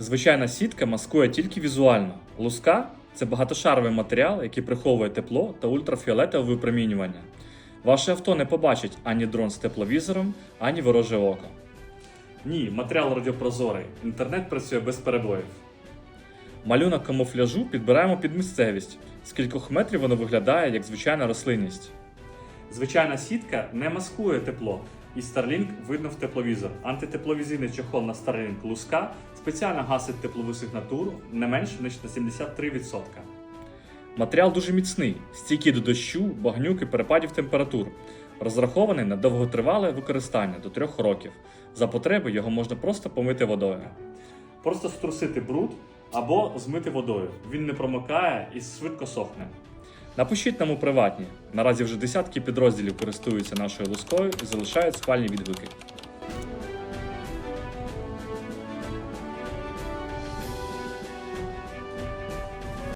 Звичайна сітка маскує тільки візуально. Луска це багатошаровий матеріал, який приховує тепло та ультрафіолетове випромінювання. Ваше авто не побачить ані дрон з тепловізором, ані вороже око. Ні, матеріал радіопрозорий. Інтернет працює без перебоїв. Малюнок камуфляжу підбираємо під місцевість. З кількох метрів воно виглядає як звичайна рослинність. Звичайна сітка не маскує тепло, і Starlink видно в тепловізор. Антитепловізійний чохол на Starlink Луска спеціально гасить теплову сигнатуру не менше ніж на 73%. Матеріал дуже міцний, стійкий до дощу, багнюк і перепадів температур. Розрахований на довготривале використання до 3 років. За потреби його можна просто помити водою. Просто струсити бруд або змити водою. Він не промокає і швидко сохне. Напишіть нам у приватні. Наразі вже десятки підрозділів користуються нашою лускою і залишають схвальні відгуки.